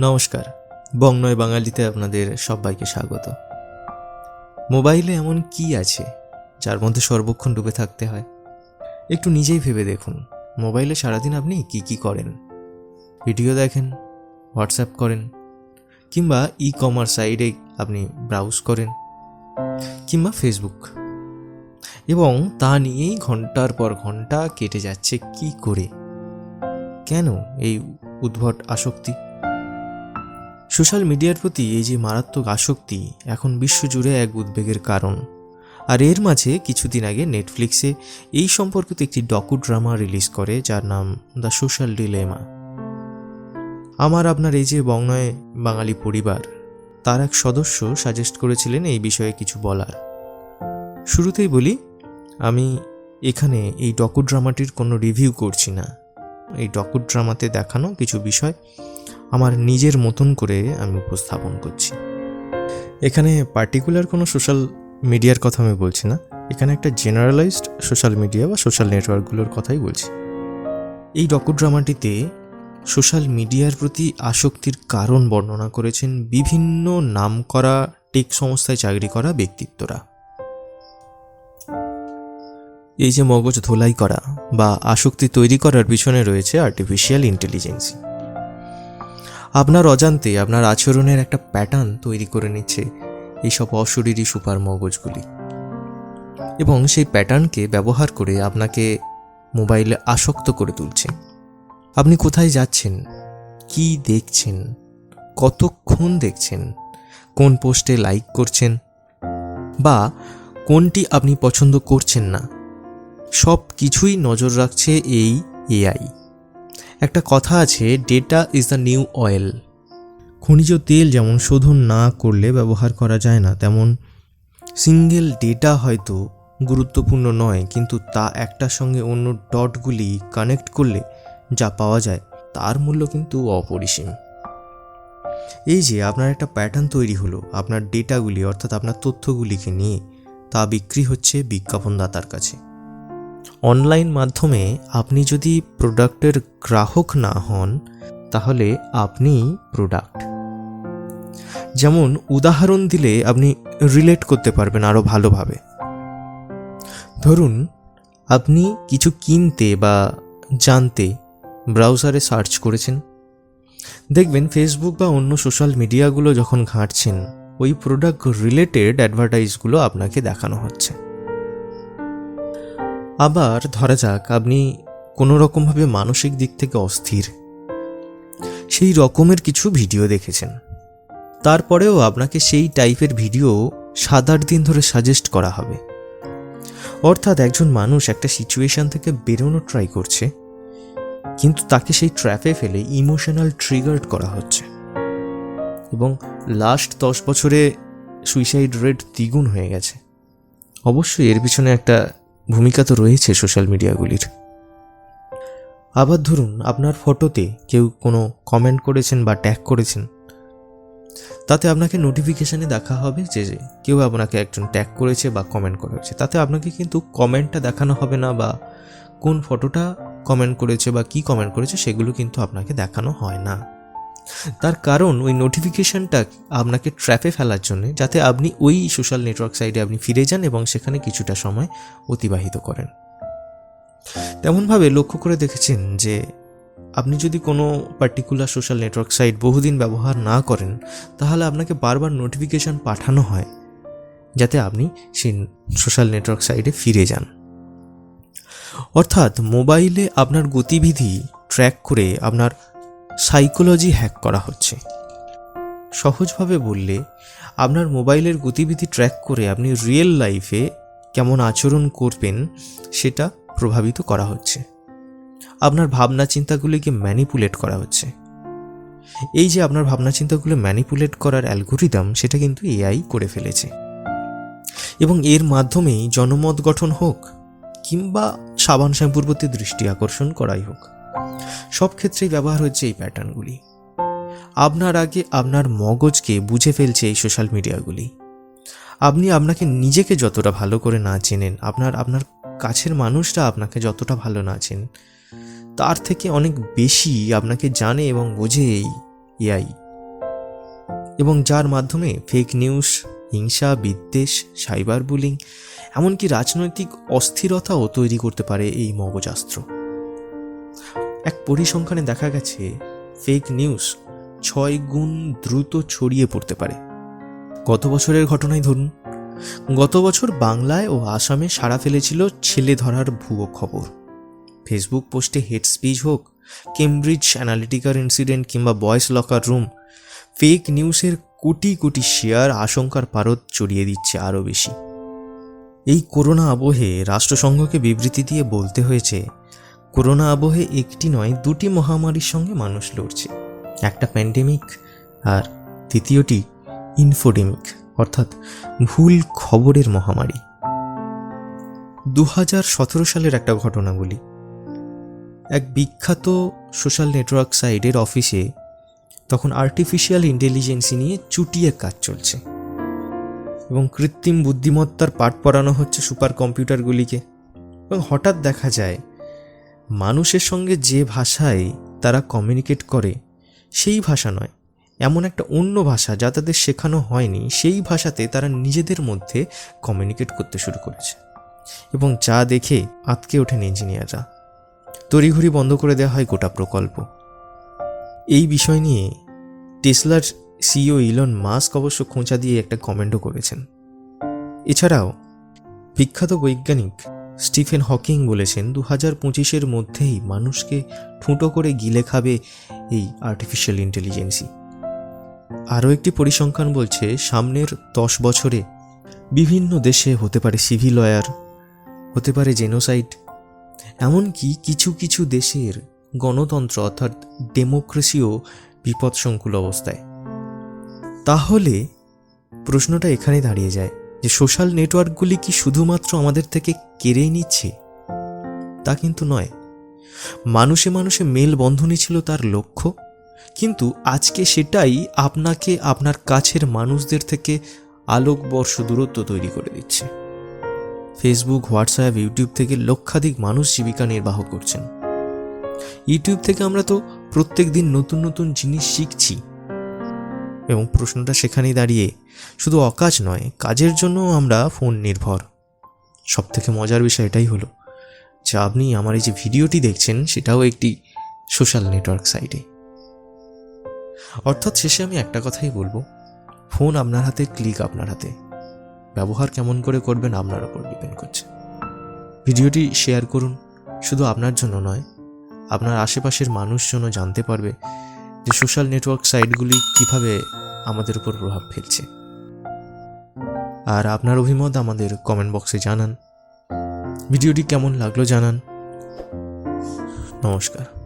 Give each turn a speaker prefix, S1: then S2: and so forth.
S1: নমস্কার বংনয় বাঙালিতে আপনাদের সবাইকে স্বাগত। মোবাইলে এমন কি আছে যার মধ্যে সর্বক্ষণ ডুবে থাকতে হয়? একটু নিজেই ভেবে দেখুন, মোবাইলে সারাদিন আপনি কি কি করেন? ভিডিও দেখেন, হোয়াটসঅ্যাপ করেন, কিংবা ই কমার্স সাইটে আপনি ব্রাউজ করেন, কিংবা ফেসবুক। এবং তা নিয়েই ঘণ্টার পর ঘণ্টা কেটে যাচ্ছে কি করে? কেন এই উদ্ভট আসক্তি? সোশ্যাল মিডিয়ার প্রতি এই যে মারাত্মক আসক্তি এখন বিশ্বজুড়ে এক উদ্বেগের কারণ। আর এর মাঝে কিছুদিন আগে নেটফ্লিক্সে এই সম্পর্কিত একটি ডকু ড্রামা রিলিজ করে, যার নাম দ্য সোশ্যাল ডিলেমা আমার, আপনার এই যে বংনয় বাঙালি পরিবার, তার এক সদস্য সাজেস্ট করেছিলেন এই বিষয়ে কিছু বলার। শুরুতেই বলি, আমি এখানে এই ডকু ড্রামাটির কোনো রিভিউ করছি না। এই ডকু ড্রামাতে দেখানো কিছু বিষয় আমার নিজের মতন করে আমি উপস্থাপন করছি। এখানে পার্টিকুলার কোনো সোশ্যাল মিডিয়ার কথা আমি বলছি না। এখানে একটা জেনারেলাইজড সোশ্যাল মিডিয়া বা সোশ্যাল নেটওয়ার্কগুলোর কথাই বলছি। এই ডকু ড্রামাটিতে সোশ্যাল মিডিয়ার প্রতি আসক্তির কারণ বর্ণনা করেছেন বিভিন্ন নামকরা টেক সংস্থায় চাকরি করা ব্যক্তিত্বরা। এই যে মগজ ধোলাই করা বা আসক্তি তৈরি করার পিছনে রয়েছে আর্টিফিশিয়াল ইন্টেলিজেন্সি আপনার অজান্তে আপনার আচরণের একটা প্যাটার্ন তৈরি করে নিচ্ছে এইসব অশরীরী সুপার মগজগুলি এবং সেই প্যাটার্নকে ব্যবহার করে আপনাকে মোবাইলে আসক্ত করে তুলছে। আপনি কোথায় যাচ্ছেন? কি দেখছেন? কতক্ষণ দেখছেন? কোন পোস্টে লাইক করছেন? বা কোনটি আপনি পছন্দ করছেন না? সব কিছুই নজর রাখছে এই এআই। একটা কথা আছে data is the new oil খনিজ তেল যেমন শোধন না করলে ব্যবহার করা যায় না, তেমন সিঙ্গেল ডেটা হয়তো গুরুত্বপূর্ণ নয়, কিন্তু তা একটার সঙ্গে অন্য ডটগুলি কানেক্ট করলে যা পাওয়া যায়, তার মূল্য কিন্তু অপরিসীম। এই যে, আপনার একটা প্যাটার্ন তৈরি হলো, আপনার ডেটাগুলি অর্থাৎ আপনার তথ্যগুলিকে নিয়ে, তা বিক্রি হচ্ছে বিজ্ঞাপনদাতার কাছে। অনলাইন মাধ্যমে আপনি যদি প্রোডাক্টের গ্রাহক না হন, তাহলে আপনি প্রোডাক্ট। যেমন উদাহরণ দিলে আপনি রিলেট করতে পারবেন আরও ভালোভাবে। ধরুন, আপনি কিছু কিনতে বা জানতে ব্রাউজারে সার্চ করেছেন। দেখবেন ফেসবুক বা অন্য সোশ্যাল মিডিয়াগুলো যখন ঘাঁটছেন, ওই প্রোডাক্ট রিলেটেড অ্যাডভার্টাইজগুলো আপনাকে দেখানো হচ্ছে। আবার ধরা যাক, আপনি কোনো রকমভাবে মানসিক দিক থেকে অস্থির। সেই রকমের কিছু ভিডিও দেখেছেন। তারপরেও আপনাকে সেই টাইপের ভিডিও সাত আট দিন ধরে সাজেস্ট করা হবে। অর্থাৎ একজন মানুষ একটা সিচুয়েশন থেকে বেরোনো ট্রাই করছে, কিন্তু তাকে সেই ট্র্যাপে ফেলে ইমোশনাল ট্রিগার্ড করা হচ্ছে। এবং লাস্ট দশ বছরে সুইসাইড রেট দ্বিগুণ হয়ে গেছে। অবশ্যই এর পিছনে একটা ভূমিকা তো রয়েছে সোশ্যাল মিডিয়াগুলির। আবার ধরুন, আপনার ফটোতে কেউ কোনো কমেন্ট করেছেন বা ট্যাগ করেছেন, তাতে আপনাকে নোটিফিকেশানে দেখা হবে যে কেউ আপনাকে একজন ট্যাগ করেছে বা কমেন্ট করেছে। তাতে আপনাকে কিন্তু কমেন্টটা দেখানো হবে না বা কোন ফটোটা কমেন্ট করেছে বা কি কমেন্ট করেছে, সেগুলো কিন্তু আপনাকে দেখানো হয় না। তার কারণ ওই নোটিফিকেশনটা আপনাকে ট্র্যাপে ফেলার জন্য যাতে আপনি ওই সোশ্যাল নেটওয়ার্ক সাইটে আপনি ফিরে যান এবং সেখানে কিছুটা সময় অতিবাহিত করেন। তেমনভাবে লক্ষ্য করে দেখেছেন যে, আপনি যদি কোনো পার্টিকুলার সোশ্যাল নেটওয়ার্ক সাইট বহুদিন ব্যবহার না করেন, তাহলে আপনাকে বারবার নোটিফিকেশান পাঠানো হয়, যাতে আপনি সেই সোশ্যাল নেটওয়ার্ক সাইটে ফিরে যান। অর্থাৎ মোবাইলে আপনার গতিবিধি ট্র্যাক করে আপনার সাইকোলজি হ্যাক করা হচ্ছে। সহজভাবে বললে, আপনার মোবাইলের গতিবিধি ট্র্যাক করে আপনি রিয়েল লাইফে কেমন আচরণ করবেন সেটা প্রভাবিত করা হচ্ছে। আপনার ভাবনা চিন্তাগুলিকে ম্যানিপুলেট করা হচ্ছে। এই যে আপনার ভাবনা চিন্তাগুলো ম্যানিপুলেট করার অ্যালগোরিদম, সেটা কিন্তু এআই করে ফেলেছে। এবং এর মাধ্যমেই জনমত গঠন হোক কিংবা সাবান শ্যাম্পুর প্রতি দৃষ্টি আকর্ষণ করাই হোক। সব ক্ষেত্রেই ব্যবহার হচ্ছে এই প্যাটার্নগুলি। আপনার আগে আপনার মগজকে বুঝে ফেলছে এই সোশ্যাল মিডিয়াগুলি। আপনি আপনাকে নিজেকে যতটা ভালো করে না চেনেন, আপনার আপনার কাছের মানুষরা আপনাকে যতটা ভালো না চেন তার থেকে অনেক বেশি আপনাকে জানে এবং বোঝে এই এআই। এবং যার মাধ্যমে ফেক নিউজ হিংসা, বিদ্বেষ সাইবার বুলিং এমনকি রাজনৈতিক অস্থিরতাও তৈরি করতে পারে এই মগজাস্ত্র। এক পরিসংখ্যানে দেখা গেছে ফেক নিউজ ছয় গুণ দ্রুত ছড়িয়ে পড়তে পারে। গত বছরের ঘটনাই ধরুন, গত বছর বাংলায় ও আসামে সাড়া ফেলেছিল ছেলে ধরার ভুয়ো খবর। ফেসবুক পোস্টে হেড স্পিচ হোক কেমব্রিজ অ্যানালিটিকার ইনসিডেন্ট কিংবা বয়েস লকার রুম ফেক নিউজের কোটি কোটি শেয়ার আশঙ্কার পারদ চড়িয়ে দিচ্ছে আরও বেশি। এই করোনা আবহে রাষ্ট্রসংঘকে বিবৃতি দিয়ে বলতে হয়েছে করোনা আবহে একটি নয়, দুটি মহামারীর সঙ্গে মানুষ লড়ছে। একটা প্যান্ডেমিক আর দ্বিতীয়টি ইনফোডেমিক, অর্থাৎ ভুল খবরের মহামারী। দু হাজার সতেরো সালের একটা ঘটনা বলি। এক বিখ্যাত সোশ্যাল নেটওয়ার্ক সাইটের অফিসে তখন আর্টিফিশিয়াল ইন্টেলিজেন্সি নিয়ে চুটিয়ে কাজ চলছে। এবং কৃত্রিম বুদ্ধিমত্তার পাঠ পড়ানো হচ্ছে সুপার কম্পিউটারগুলিকে। এবং হঠাৎ দেখা যায় মানুষের সঙ্গে যে ভাষায় তারা কমিউনিকেট করে, সেই ভাষা নয়। এমন একটা অন্য ভাষা যা তাদের শেখানো হয়নি, সেই ভাষাতে তারা নিজেদের মধ্যে কমিউনিকেট করতে শুরু করেছে। এবং যা দেখে আতকে ওঠেন ইঞ্জিনিয়াররা। তড়িঘড়ি বন্ধ করে দেওয়া হয় গোটা প্রকল্প। এই বিষয় নিয়ে টেসলার সিইও ইলন মাস্ক অবশ্য খোঁচা দিয়ে একটা কমেন্টও করেছেন। এছাড়াও বিখ্যাত বৈজ্ঞানিক স্টিফেন হকিং বলেছেন দু হাজার পঁচিশের মধ্যেই মানুষকে ঠুঁটো করে গিলে খাবে এই আর্টিফিশিয়াল ইন্টেলিজেন্সি আরও একটি পরিসংখ্যান বলছে, সামনের দশ বছরে বিভিন্ন দেশে হতে পারে সিভিল ওয়ার হতে পারে জেনোসাইড, এমনকি কিছু কিছু দেশের গণতন্ত্র অর্থাৎ ডেমোক্রেসিও বিপদসংকুল অবস্থায়। তাহলে প্রশ্নটা এখানে দাঁড়িয়ে যায় যে সোশ্যাল নেটওয়ার্কগুলি কি শুধুমাত্র আমাদের থেকে কেড়েই নিচ্ছে? তা কিন্তু নয়। মানুষে মানুষে মেল বন্ধনই ছিল তার লক্ষ্য। কিন্তু আজকে সেটাই আপনাকে আপনার কাছের মানুষদের থেকে আলোকবর্ষ দূরত্ব তৈরি করে দিচ্ছে। ফেসবুক, হোয়াটসঅ্যাপ, ইউটিউব থেকে লক্ষাধিক মানুষ জীবিকা নির্বাহ করছেন। ইউটিউব থেকে আমরা তো প্রত্যেক দিন নতুন নতুন জিনিস শিখছি। এবং প্রশ্নটা সেখানেই দাঁড়িয়ে, শুধু অকাজ নয়, কাজের জন্য আমরা ফোন নির্ভর। সব থেকে মজার বিষয় এটাই হলো, যে আপনি আমার এই যে ভিডিওটি দেখছেন, সেটাও একটি সোশ্যাল নেটওয়ার্ক সাইটে অর্থাৎ শেষে আমি একটা কথাই বলব, ফোন আপনার হাতে ক্লিক আপনার হাতে। ব্যবহার কেমন করে করবেন, আপনার ওপর ডিপেন্ড করছে। ভিডিওটি শেয়ার করুন, শুধু আপনার জন্য নয়, আপনার আশেপাশের মানুষজনও জানতে পারবে যে সোশ্যাল নেটওয়ার্ক সাইটগুলি কীভাবে আমাদের উপর প্রভাব ফেলছে। আর আপনার অভিমত আমাদের কমেন্ট বক্সে জানান। ভিডিওটি কেমন লাগল জানান। নমস্কার।